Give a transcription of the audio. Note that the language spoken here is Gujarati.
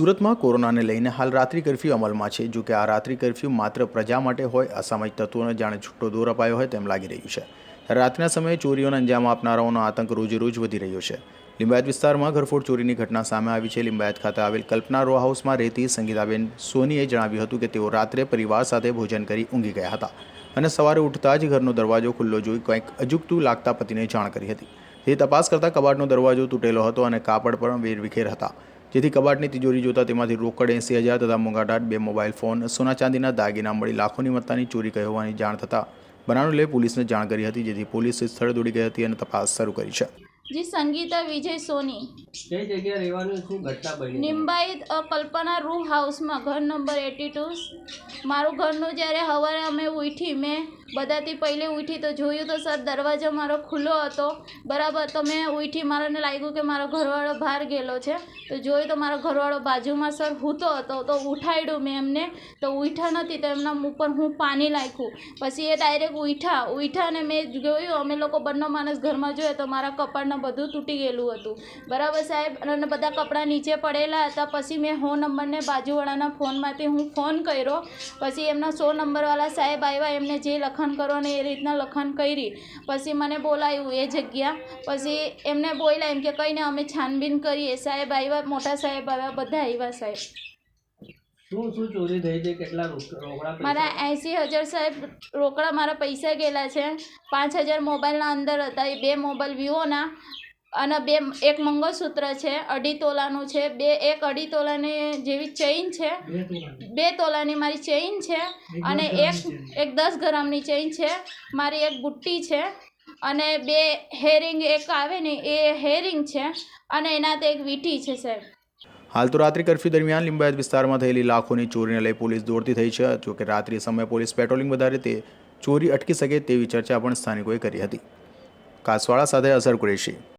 સુરતમાં કોરોનાને લઈને હાલ રાત્રિ કર્ફ્યુ અમલમાં છે. જો કે આ રાત્રિ કર્ફ્યુ માત્ર પ્રજા માટે હોય અસામાજિક તત્વોને જાણે છૂટો દોર અપાયો હોય તેમ લાગી રહ્યું છે. રાતના સમયે ચોરીઓને અંજામ આપનારાઓનો આતંક રોજ રોજ વધી રહ્યો છે. લિંબાયત વિસ્તારમાં ઘરફોડ ચોરીની ઘટના સામે આવી છે. લિંબાયત ખાતે આવેલ કલ્પના રો હાઉસમાં રહેતી સંગીતાબેન સોનીએ જણાવ્યું હતું કે તેઓ રાત્રે પરિવાર સાથે ભોજન કરી ઊંઘી ગયા હતા અને સવારે ઉઠતા જ ઘરનો દરવાજો ખુલ્લો જોઈ કંઈક અજુગતું લાગતા પતિને જાણ કરી હતી. તે તપાસ કરતાં કબાટનો દરવાજો તૂટેલો હતો અને કાપડ પણ વેરવિખેર હતા. જેથી કબાટની તિજોરી જોતા તેમાંથી રોકડ એંસી હજાર તથા મોંઘાટાટ બે મોબાઈલ ફોન સોના ચાંદીના દાગીના મળી લાખોની મત્તાની ચોરી કહી હોવાની જાણ થતાં બનાવને લઈ પોલીસને જાણ કરી હતી જેથી પોલીસ સ્થળે દોડી ગઈ હતી અને તપાસ શરૂ કરી છે. જી સંગીતા વિજય સોની. કઈ જગ્યાએ રહેવાનું શું ઘટના બની નિંબાઈ અ, કલ્પના રૂમ હાઉસમાં ઘર નંબર એટી ટુ મારું ઘરનું જ્યારે સવારે અમે ઉઠી મેં બધાથી પહેલે ઉઠી તો જોયું તો સર દરવાજો મારો ખુલ્લો હતો. બરાબર, તો મેં ઉઠી મારાને લાગ્યું કે મારો ઘરવાળો બહાર ગયેલો છે. તો જોયું તો મારો ઘરવાળો બાજુમાં સર હૂતો હતો, તો ઉઠાડ્યું મેં એમને. તો ઉઠા નથી તો એમના ઉપર હું પાણી નાખ્યું. પછી એ ડાયરેક્ટ ઉઠા ઉઠા અને મેં જોયું, અમે લોકો બંને માણસ ઘરમાં જોયા તો મારા કપાળને બધું તૂટી ગયેલું હતું. બરાબર સાહેબ, અને બધા કપડાં નીચે પડેલા હતા. પછી મેં હો નંબરને બાજુવાળાના ફોનમાંથી હું ફોન કર્યો. પછી એમના સો નંબરવાળા સાહેબ આવ્યા એમને જે લખાણ કરવાનું એ રીતના લખાણ કરી. પછી મને બોલાવ્યું એ જગ્યા. પછી એમને બોલ્યા એમ કે કંઈ ને અમે છાનબીન કરીએ. સાહેબ આવ્યા મોટા સાહેબ આવ્યા બધા આવ્યા સાહેબ. મારા એંસી હજાર સાહેબ રોકડા મારા પૈસા ગયેલા છે. પાંચ હજાર મોબાઈલના અંદર હતા. એ બે મોબાઈલ વિવોના. અને બે એક મંગળસૂત્ર છે અઢી તોલાનું છે બે એક અઢી તોલાની જેવી ચેઇન છે બે તોલાની મારી ચેઇન છે અને એક એક દસ ગ્રામની ચેઇન છે મારી એક બુટ્ટી છે અને બે હેરિંગ એક આવે ને એ હેરિંગ છે અને એનાથી એક વીટી છે સાહેબ. હાલ તો રાત્રિ કર્ફ્યુ દરમિયાન લિંબાયત વિસ્તારમાં થયેલી લાખોની ચોરીને લઈ પોલીસ દોડતી થઈ છે. જોકે રાત્રિ સમયે પોલીસ પેટ્રોલિંગ વધારે તે ચોરી અટકી શકે તેવી ચર્ચા પણ સ્થાનિકોએ કરી હતી. કાસવાળા સાથે અસર કુરેશી.